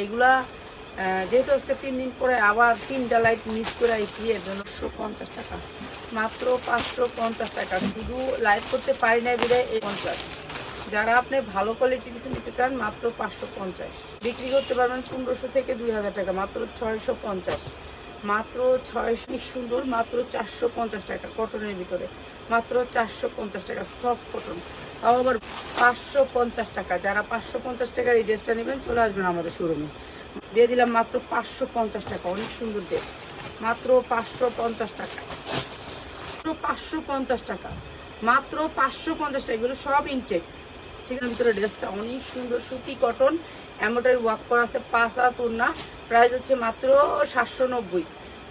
এইগুলা যেহেতু আজকে তিন দিন পরে আবার তিনটা লাইট মিস করে আইছি এর জন্য পঞ্চাশ টাকা। মাত্র পাঁচশো পঞ্চাশ টাকা। শুধু লাইভ করতে পারি না বিদায় এই পঞ্চাশ। যারা আপনি ভালো কোয়ালিটির কিছু নিতে চান, মাত্র পাঁচশো পঞ্চাশ। বিক্রি করতে পারবেন পনেরোশো থেকে দুই হাজার টাকা, মাত্র ছয়শো পঞ্চাশ। মাত্র ছয়শো সুন্দর, মাত্র চারশো পঞ্চাশ টাকা কটনের ভিতরে। মাত্র চারশো পঞ্চাশ টাকা সফট কটন তাও আবার পাঁচশো পঞ্চাশ টাকা। যারা পাঁচশো পঞ্চাশ টাকার এই ড্রেসটা নেবেন, চলে আসবেন আমাদের শোরুমে দিয়ে দিলাম মাত্র পাঁচশো পঞ্চাশ টাকা, অনেক সুন্দর ড্রেস মাত্র পাঁচশো পঞ্চাশ টাকা। মাত্র পাঁচশো পঞ্চাশ টাকা। মাত্র পাঁচশো পঞ্চাশ টাকা। এগুলো সব ইনটেক ঠিক ভিতরে ড্রেসটা অনেক সুন্দর সুতি কটন এমনটাই ওয়ার্ক করা আছে পাঁচ না প্রাইস হচ্ছে মাত্র সাতশো নব্বই।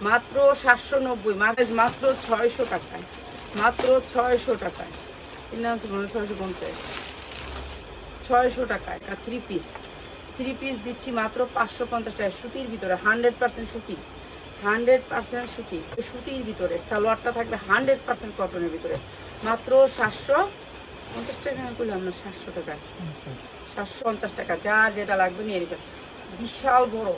মাত্র সাতশো নব্বই মাত্র ছয়শো টাকায়। মাত্র ছয়শো টাকায়। ছয়শো পঞ্চাশ। ছয়শো টাকায় থ্রি পিস থ্রি পিস দিচ্ছি মাত্র পাঁচশো পঞ্চাশ টাকা সুতির ভিতরে হান্ড্রেড পার্সেন্ট সুতি। হান্ড্রেড পার্সেন্ট সুতি। সুতির ভিতরে সালোয়ারটা থাকবে হান্ড্রেড পার্সেন্ট কটনের ভিতরে। মাত্র সাতশো পঞ্চাশ টাকা করলাম না সাতশো টাকায় সাতশো পঞ্চাশ টাকা যার যেটা লাগবে নিয়ে নেবেন। বিশাল বড়।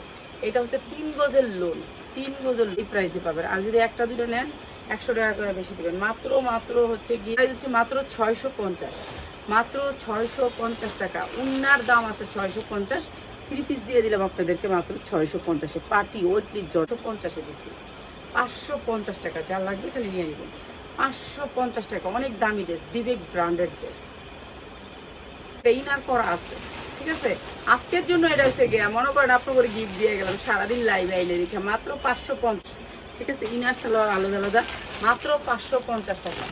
এটা হচ্ছে তিন গজের লোন। তিন গজের এই প্রাইসে পাবেন। আর যদি একটা দুটো নেন একশো টাকা করে বেশি দেবেন। মাত্র মাত্র হচ্ছে গিয়ে হচ্ছে মাত্র ছয়শো পঞ্চাশ। মাত্র ছয়শো পঞ্চাশ টাকা। উন্নার দাম আছে ছয়শো পঞ্চাশ। থ্রি পিস দিয়ে দিলাম আপনাদেরকে মাত্র ছয়শো পঞ্চাশে। পার্টি ওই প্লিজ যত পঞ্চাশে দিচ্ছি। পাঁচশো পঞ্চাশ টাকা। যা লাগবে তাহলে নিয়ে নেবেন। পাঁচশো পঞ্চাশ টাকা, অনেক দামি ড্রেস বিবেক ব্র্যান্ডেড ড্রেস ইনার করা আছে, ঠিক আছে? আজকের জন্য এটা হচ্ছে গিয়া, মনে করেন আপনার গিফট দিয়ে গেলাম, সারাদিন লাইভ আইলে রেখে মাত্র পাঁচশো পঞ্চাশ, ঠিক আছে? ইনার সালোয়ার আলাদা আলাদা, মাত্র পাঁচশো পঞ্চাশ টাকা,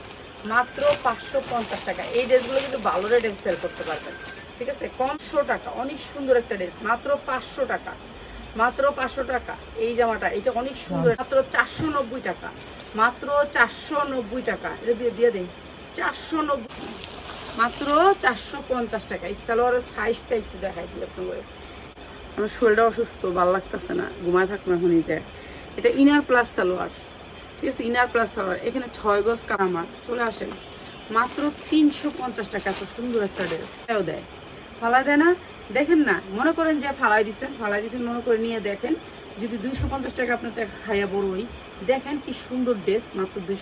মাত্র পাঁচশো পঞ্চাশ টাকা। এই ড্রেসগুলো কিন্তু ভালো রেটে সেল করতে পারবেন, ঠিক আছে? কমশো টাকা, অনেক সুন্দর একটা ড্রেস মাত্র পাঁচশো টাকা। মাত্র পাঁচশো টাকা। এই জামাটা, এটা অনেক সুন্দর। মাত্র চারশো নব্বই টাকা। মাত্র চারশো নব্বই টাকা। এটা দিয়ে দিয়ে দেই। চারশো নব্বই মাত্র চারশো পঞ্চাশ টাকা। এই সাইজটা একটু দেখাই দিই আপনাদের। আমার শরীরটা অসুস্থ, ভালো লাগতেছে না। ঘুমায় থাকব এখনই যায় এটা ইনার প্লাস সালোয়ার। ঠিক আছে? Inner plus salwar. এখানে ছয় গজ কারামার চলে আসেন। মাত্র তিনশো পঞ্চাশ টাকা। এত সুন্দর একটা ড্রেস দেয়। ফালাই দেয় না? দেখেন না, মনে করেন যে ফালাই দিচ্ছেন ফালাই দিচ্ছেন মনে করে নিয়ে দেখেন। যদি দুইশো পঞ্চাশ টাকা আপনার খাইয়া বড়ই, দেখেন কি সুন্দর ড্রেস মাত্র দুইশো